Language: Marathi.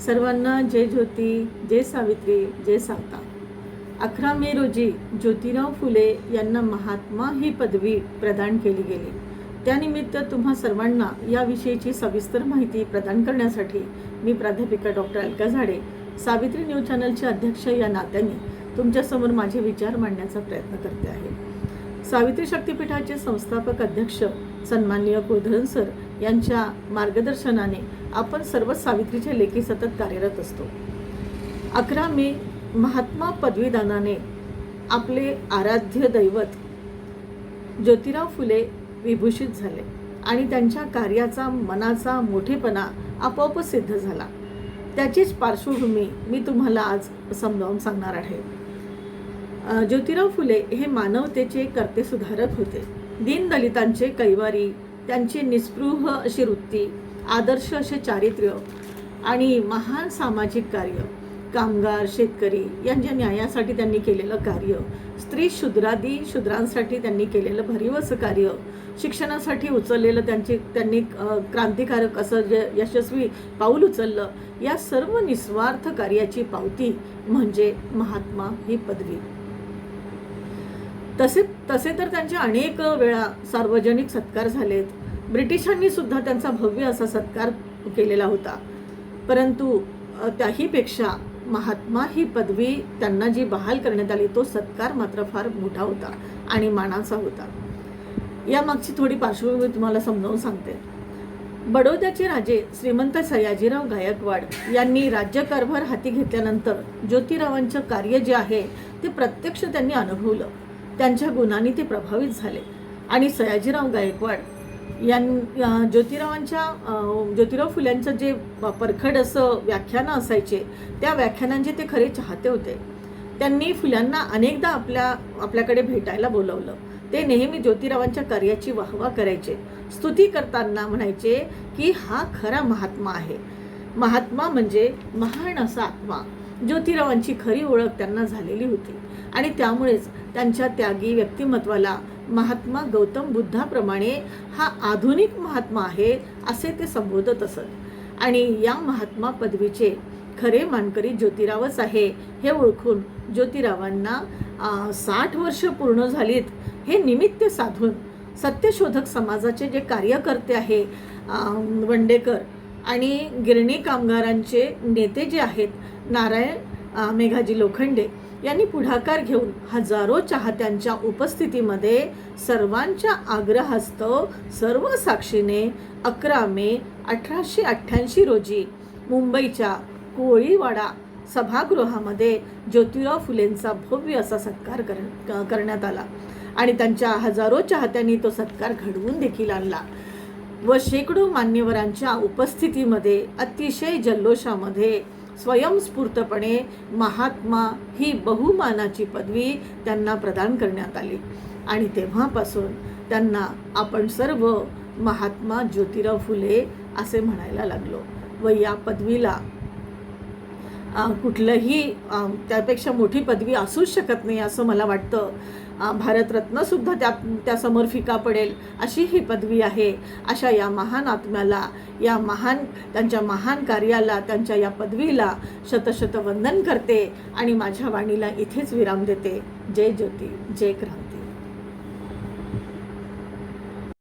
सर्वांना जय ज्योती जय सावित्री जय सावता. अकरा मे रोजी ज्योतिराव फुले यांना महात्मा ही पदवी प्रदान केली गेली. त्यानिमित्त तुम्हा सर्वांना याविषयीची सविस्तर माहिती प्रदान करण्यासाठी मी प्राध्यापिका डॉक्टर अलका झाडे सावित्री न्यूज चॅनलचे अध्यक्ष या नात्याने तुमच्यासमोर माझे विचार मांडण्याचा प्रयत्न करते आहे. सावित्री शक्तीपीठाचे संस्थापक अध्यक्ष सन्माननीय कुलधरण सर यांच्या मार्गदर्शनाने आपण सर्व सावित्रीचे लेखी सतत कार्यरत असतो. अकरा मे महात्मा पदवीदानाने आपले आराध्य दैवत ज्योतिराव फुले विभूषित झाले आणि त्यांच्या कार्याचा मनाचा मोठेपणा आपोआप सिद्ध झाला. त्याचीच पार्श्वभूमी मी तुम्हाला आज समजावून सांगणार आहे. ज्योतिराव फुले हे मानवतेचे कर्ते सुधारक होते. दीनदलितांचे कैवारी त्यांची निस्पृह अशी वृत्ती आदर्श असे चारित्र्य आणि महान सामाजिक कार्य कामगार शेतकरी यांच्या न्यायासाठी त्यांनी केलेलं कार्य स्त्री शूद्रादी शूद्रांसाठी त्यांनी केलेलं भरीव असं कार्य शिक्षणासाठी उचललेलं त्यांची त्यांनी क्रांतिकारक असं जे यशस्वी पाऊल उचललं या सर्व निस्वार्थ कार्याची पावती म्हणजे महात्मा ही पदवी. तसे तसे तर त्यांचे अनेक वेळा सार्वजनिक सत्कार झालेत. ब्रिटिशांनी सुद्धा त्यांचा भव्य असा सत्कार केलेला होता. परंतु त्याहीपेक्षा महात्मा ही पदवी त्यांना जी बहाल करण्यात आली तो सत्कार मात्र फार मोठा होता आणि मानाचा होता. यामागची थोडी पार्श्वभूमी तुम्हाला समजावून सांगते. बडोद्याचे राजे श्रीमंत सयाजीराव गायकवाड यांनी राज्यकारभार हाती घेतल्यानंतर ज्योतिरावांचं कार्य जे आहे ते प्रत्यक्ष त्यांनी अनुभवलं. त्यांच्या गुणांनी ते प्रभावित झाले. आणि सयाजीराव गायकवाड यां ज्योतिरावांच्या ज्योतिराव फुल्यांचं जे परखड असं व्याख्यानं असायचे त्या व्याख्यानांचे ते खरे चाहते होते. त्यांनी फुल्यांना अनेकदा आपल्या आपल्याकडे भेटायला बोलवलं. ते नेहमी ज्योतिरावांच्या कार्याची वाहवा करायचे. स्तुती करताना म्हणायचे की हा खरा महात्मा आहे. महात्मा म्हणजे महान असा आत्मा. ज्योतिरावांची खरी ओळख त्यांना झालेली होती. आणि त्यामुळेच त्यांच्या त्यागी व्यक्तिमत्वाला महात्मा गौतम बुद्धाप्रमाणे हा आधुनिक महात्मा आहे असे ते संबोधत असत. आणि या महात्मा पदवीचे खरे मानकरी ज्योतिरावच आहे हे ओळखून ज्योतिरावांना साठ वर्ष पूर्ण झालीत. हे निमित्त साधून सत्यशोधक समाजाचे जे कार्यकर्ते आहे वंडेकर आणि गिरणी कामगारांचे नेते जे आहेत नारायण मेघाजी लोखंडे यांनी पुढाकार घेऊन हजारो चाहत्यांच्या उपस्थितीमध्ये सर्वांच्या आग्रहास्तव सर्व साक्षीने अकरा मे अठराशे अठ्ठ्याऐंशी रोजी मुंबईच्या कोळीवाडा सभागृहामध्ये ज्योतिराव फुलेंचा भव्य असा सत्कार कर करण्यात आला. आणि त्यांच्या हजारो चाहत्यांनी तो सत्कार घडवून देखील आणला. व शेकडो मान्यवरांच्या उपस्थितीमध्ये अतिशय जल्लोषामध्ये स्वयंस्फूर्तपणे महात्मा ही बहुमानाची पदवी त्यांना प्रदान करण्यात आली. आणि तेव्हापासून त्यांना आपण सर्व महात्मा ज्योतिराव फुले असे म्हणायला लागलो व या पदवीला कुठलंही त्यापेक्षा मोठी पदवी असूच शकत नाही असं मला वाटतं. भारतरत्नसुद्धा त्या त्यासमोर फिका पडेल अशी ही पदवी आहे. अशा या महान आत्म्याला या महान त्यांच्या महान कार्याला त्यांच्या या पदवीला शतशत वंदन करते आणि माझ्या वाणीला इथेच विराम देते. जय ज्योती जय क्रांती.